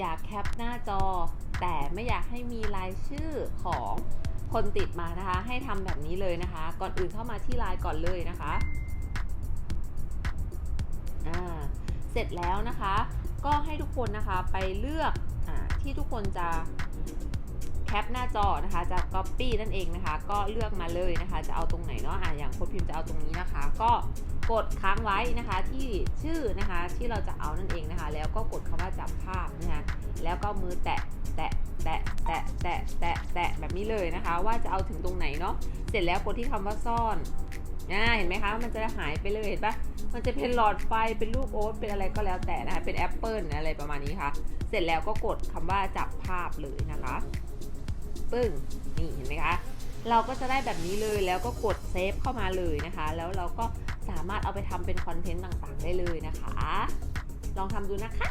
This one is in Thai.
อยากแคปหน้าจอ แต่ไม่อยากให้มีรายชื่อของคนติดมานะคะ ให้ทำแบบนี้เลยนะคะ ก่อนอื่นเข้ามาที่ไลน์ก่อนเลยนะคะอ่าเสร็จแล้วนะคะ ก็ให้ทุกคนนะคะไปเลือกอาที่ทุกคนจะแคปหน้าจอนะคะ จะ Copy นั่นเองนะคะ ก็เลือกมาเลยนะคะ จะเอาตรงไหนเนาะอะอย่างโค้ดพิมพ์จะเอาตรงนี้นะคะ ก็กดค้างไว้นะคะที่ชื่อนะคะที่เราจะเอานั่นเองนะคะ แล้วก็กดคำว่าจับภาพ แล้วก็มือแตะแตะแตะแตะแตะแตะแตะแบบนี้เลยนะคะ ว่าจะเอาถึงตรงไหนเนาะเสร็จแล้วกดที่คำว่าซ่อนอ่าเห็นไหมคะ มันจะหายไปเลยเห็นปะมันจะเป็นหลอดไฟเป็นลูกโอ๊ตเป็นอะไรก็แล้วแต่นะคะเป็นแอปเปิลอะไรประมาณนี้ค่ะ เสร็จแล้วก็กดคำว่าจับภาพเลยนะคะปึ้งนี่เห็นไหมคะเราก็จะได้แบบนี้เลยแล้วก็กดเซฟเข้ามาเลยนะคะ แล้วเราก็สามารถเอาไปทำเป็นคอนเทนต์ต่างๆ ได้เลยนะคะ ลองทำดูนะคะ